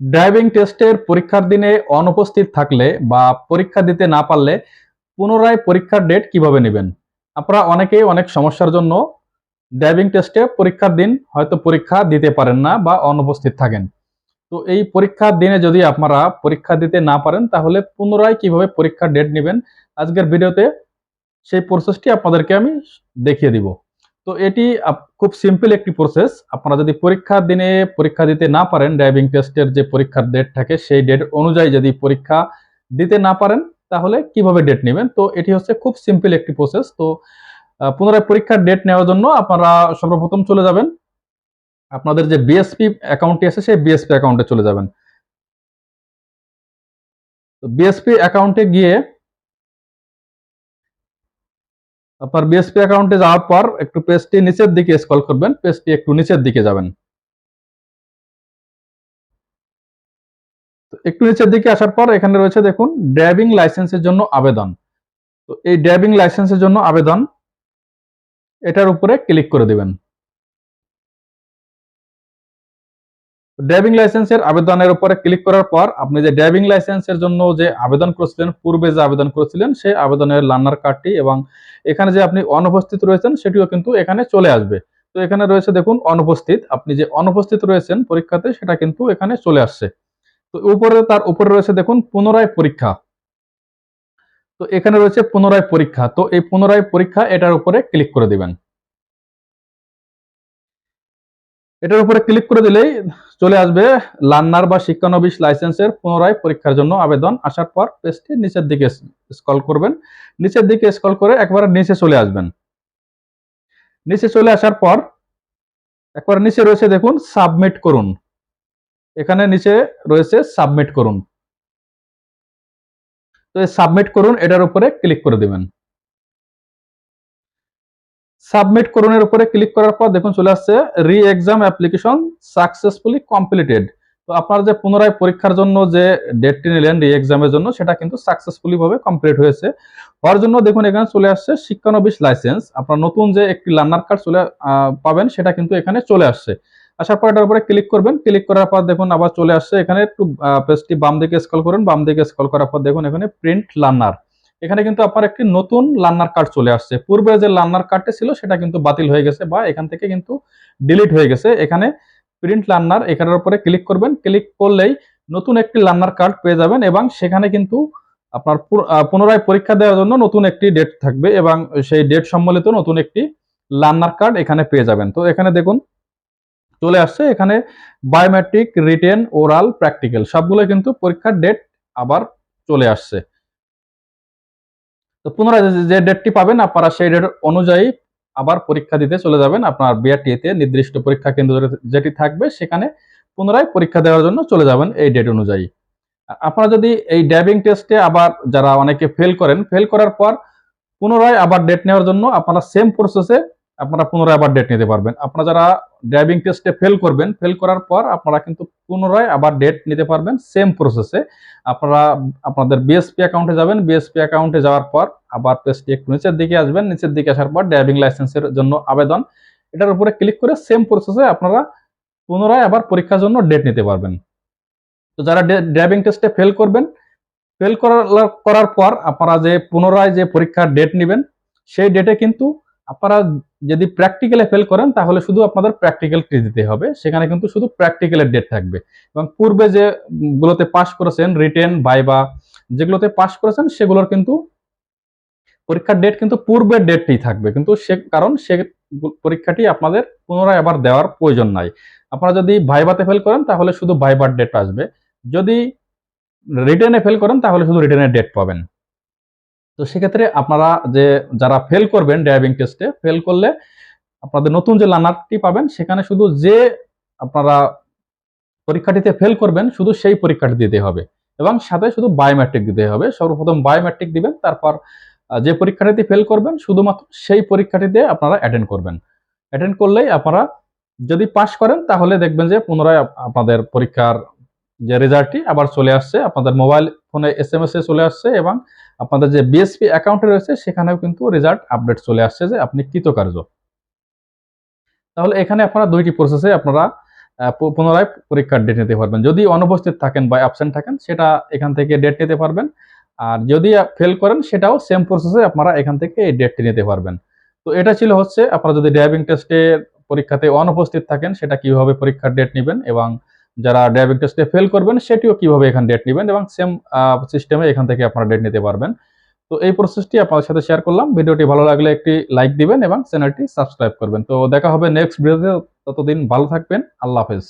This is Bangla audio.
ড্রাইভিং টেস্টের পরীক্ষার দিনে অনুপস্থিত থাকলে বা পরীক্ষা দিতে না পারলে পুনরায় পরীক্ষার ডেট কীভাবে নেবেন? আপনারা অনেকেই অনেক সমস্যার জন্য ড্রাইভিং টেস্টে পরীক্ষার দিন হয়তো পরীক্ষা দিতে পারেন না বা অনুপস্থিত থাকেন। তো এই পরীক্ষার দিনে যদি আপনারা পরীক্ষা দিতে না পারেন, তাহলে পুনরায় কীভাবে পরীক্ষার ডেট নেবেন? আজকের ভিডিওতে সেই প্রসেসটি আপনাদেরকে আমি দেখিয়ে দিব। তো এটি খুব সিম্পল একটি প্রসেস আপনারা যদি পরীক্ষার দিনে পরীক্ষা দিতে না পারেন ড্রাইভিং টেস্টের যে পরীক্ষার ডেট থাকে, সেই ডেট অনুযায়ী যদি পরীক্ষা দিতে না পারেন, তাহলে কীভাবে ডেট নেবেন? তো এটি হচ্ছে খুব সিম্পল একটি প্রসেস তো পুনরায় পরীক্ষার ডেট নেওয়ার জন্য আপনারা সর্বপ্রথম চলে যাবেন। আপনাদের যে বিএসপি অ্যাকাউন্টটি আছে, সেই বিএসপি অ্যাকাউন্টে চলে যাবেন। তো বিএসপি অ্যাকাউন্টে গিয়ে আপনার বিএসপি অ্যাকাউন্টে যাওয়ার পর একটু পেজটি নিচের দিকে স্কল করবেন পেজটি একটু নিচের দিকে যাবেন। একটু নিচের দিকে আসার পর এখানে রয়েছে দেখুন ড্রাইভিং লাইসেন্সের জন্য আবেদন। তো এই ড্রাইভিং লাইসেন্সের জন্য আবেদন, এটার উপরে ক্লিক করে দিবেন। ড্রাইভিং লাইসেন্সের আবেদনের উপরে ক্লিক করার পর আপনি যে ড্রাইভিং লাইসেন্সের জন্য যে আবেদন করেছিলেন, পূর্বে যে আবেদন করেছিলেন, সেই আবেদনের লার্নার কার্ডটি এবং এখানে যে আপনি অনুপস্থিত রয়েছেন, সেটিও কিন্তু এখানে চলে আসবে। তো এখানে রয়েছে দেখুন, অনুপস্থিত। আপনি যে অনুপস্থিত রয়েছেন পরীক্ষাতে, সেটা কিন্তু এখানে চলে আসছে। তো উপরে, তার উপরে রয়েছে দেখুন, পুনরায় পরীক্ষা। তো এখানে রয়েছে পুনরায় পরীক্ষা। তো এই পুনরায় পরীক্ষা এটার উপরে ক্লিক করে দিবেন। এটার উপরে ক্লিক করে দিলেই চলে আসবে লার্নার বা শিক্ষানবিশ লাইসেন্সের পুনরায় পরীক্ষার জন্য আবেদন। আসার পর পেজটি নিচের দিকে স্কল করবেন। নিচের দিকে স্কল করে একবার নিচে চলে আসবেন। নিচে চলে আসার পর একবার নিচে রয়েছে দেখুন সাবমিট করুন। এখানে নিচে রয়েছে সাবমিট করুন। তো সাবমিট করুন, এটার উপরে ক্লিক করে দিবেন। সাবমিট করুনের উপরে ক্লিক করার পর দেখুন চলে আসছে রি এক্সাম অ্যাপ্লিকেশন সাকসেসফুলি কমপ্লিটেড তো আপনার যে পুনরায় পরীক্ষার জন্য যে ডেটটি নিলেন রি এক্সামের জন্য, সেটা কিন্তু সাকসেসফুলি ভাবে কমপ্লিট হয়েছে। হওয়ার জন্য দেখুন এখানে চলে আসছে শিক্ষানবিশ লাইসেন্স আপনার নতুন যে একটি লার্নার কার্ড চলে পাবেন, সেটা কিন্তু এখানে চলে আসছে। আসার পর এটার উপরে ক্লিক করবেন। ক্লিক করার পর দেখুন আবার চলে আসছে এখানে একটু পেজটি বাম দিকে স্ক্রল করুন। বাম দিকে স্ক্রল করার পর দেখুন এখানে প্রিন্ট লার্নার এখানে কিন্তু আপনার একটি নতুন লার্নার কার্ড চলে আসছে। পূর্বে যে লার্নার কার্ডটি ছিল, সেটা কিন্তু বাতিল হয়ে গেছে বা এখান থেকে কিন্তু ডিলিট হয়ে গেছে। এখানে প্রিন্ট লার্নার এখানের উপরে ক্লিক করবেন। ক্লিক করলেই নতুন একটি লার্নার কার্ড পেয়ে যাবেন এবং সেখানে কিন্তু আপনার পুনরায় পরীক্ষা দেওয়ার জন্য নতুন একটি ডেট থাকবে এবং সেই ডেট সম্বলিত নতুন একটি লার্নার কার্ড এখানে পেয়ে যাবেন। তো এখানে দেখুন, চলে আসছে। এখানে বায়োমেট্রিক রিটেন ওরাল প্র্যাকটিক্যাল সবগুলো কিন্তু পরীক্ষার ডেট আবার চলে আসছে। তো পুনরায় যে- ডেটটি পাবেন আপনারা সেই ডেট অনুযায়ী আবার পরীক্ষা দিতে চলে যাবেন। আপনার বিআরটিতে নির্দিষ্ট পরীক্ষা কেন্দ্র যেটি থাকবে সেখানে পুনরায় পরীক্ষা দেওয়ার জন্য চলে যাবেন এই ডেট অনুযায়ী। আপনারা যদি এই ড্যাবিং টেস্টে আবার যারা অনেকে ফেল করেন ফেল করার পর পুনরায় আবার ডেট নেওয়ার জন্য আপনারা সেম প্রসেসে আপনারা পুনরায় আবার ডেট নিতে পারবেন। আপনারা যারা ড্রাইভিং টেস্টে ফেল করবেন ফেল করার পর আপনারা কিন্তু পুনরায় আবার ডেট নিতে পারবেন সেম প্রসেসে আপনারা, আপনাদের বিএসপি অ্যাকাউন্টে যাবেন বিএসপি অ্যাকাউন্টে যাওয়ার পর আবার পেজটি একটু নিচের দিকে আসবেন, নিচের দিকে আসার পর ড্রাইভিং লাইসেন্সের জন্য আবেদন। এটার উপরে ক্লিক করে সেম প্রসেসে আপনারা পুনরায় আবার পরীক্ষার জন্য ডেট নিতে পারবেন। তো যারা ড্রাইভিং টেস্টে ফেল করবেন ফেল করার করার পর আপনারা যে পুনরায় যে পরীক্ষার ডেট নেবেন, সেই ডেটে কিন্তু আপনারা যদি প্র্যাকটিক্যালে ফেল করেন তাহলে শুধু আপনাদের প্র্যাকটিক্যাল দিতে হবে। সেখানে কিন্তু শুধু প্র্যাকটিক্যালের ডেট থাকবে। এবং পূর্বে যে উম, গুলোতে পাস করেছেন রিটেন বাইবা যেগুলোতে পাস করেছেন সেগুলোর কিন্তু পরীক্ষার ডেট কিন্তু পূর্বের ডেটটি থাকবে। কিন্তু সে কারণ সে পরীক্ষাটি আপনাদের পুনরায় আবার দেওয়ার প্রয়োজন নাই। আপনারা যদি ভাইবাতে ফেল করেন তাহলে শুধু ভাইবার ডেট আসবে। যদি রিটেনে ফেল করেন তাহলে শুধু রিটেনের ডেট পাবেন। তো সেক্ষেত্রে আপনারা যে, যারা ফেল করবেন ড্রাইভিং টেস্টে ফেল করলে আপনাদের নতুন যে লার্নারটি পাবেন, সেখানে শুধু যে আপনারা পরীক্ষাটিতে ফেল করবেন, শুধু সেই পরীক্ষাটি দিতে হবে। এবং সাথে শুধু বায়োমেট্রিক দিতে হবে। সর্বপ্রথম বায়োমেট্রিক দিবেন, তারপর যে পরীক্ষাটিতে ফেল করবেন, শুধুমাত্র সেই পরীক্ষাটিতে আপনারা অ্যাটেন্ড করবেন। অ্যাটেন্ড করলেই আপনারা যদি পাশ করেন, তাহলে দেখবেন যে পুনরায় আপ- আপনাদের পরীক্ষার যে রেজাল্টটি আবার চলে আসছে, আপনাদের মোবাইল ফোনে এস এম এস এ চলে আসছে এবং আপনাদের যে বিএসপি অ্যাকাউন্টে রয়েছে, সেখানেও কিন্তু রেজাল্ট আপডেট চলে আসছে যে আপনি কৃতকার্য। তাহলে এখানে আপনারা দুইটি প্রসেসে আপনারা পুনরায় পরীক্ষার ডেট নিতে পারবেন। যদি অনুপস্থিত থাকেন বা অ্যাবসেন্ট থাকেন, সেটা এখান থেকে ডেট নিতে পারবেন। আর যদি ফেল করেন, সেটাও সেম প্রসেসে আপনারা এখান থেকে এই ডেটটি নিতে পারবেন। তো এটা ছিল হচ্ছে, আপনারা যদি ড্রাইভিং টেস্টের পরীক্ষাতে অনুপস্থিত থাকেন, সেটা কীভাবে পরীক্ষার ডেট নেবেন এবং যারা ড্রাইভিং টেস্টে ফেল করবেন, সেটিও কীভাবে এখানে ডেট নেবেন এবং সেম সিস্টেমে এখান থেকে আপনারা ডেট নিতে পারবেন। তো এই প্রসেসটি আপনাদের সাথে শেয়ার করলাম। ভিডিওটি ভালো লাগলে একটি লাইক দিবেন এবং চ্যানেলটি সাবস্ক্রাইব করবেন। তো দেখা হবে নেক্সট ভিডিওতে ততদিন ভালো থাকবেন। আল্লাহ হাফেজ।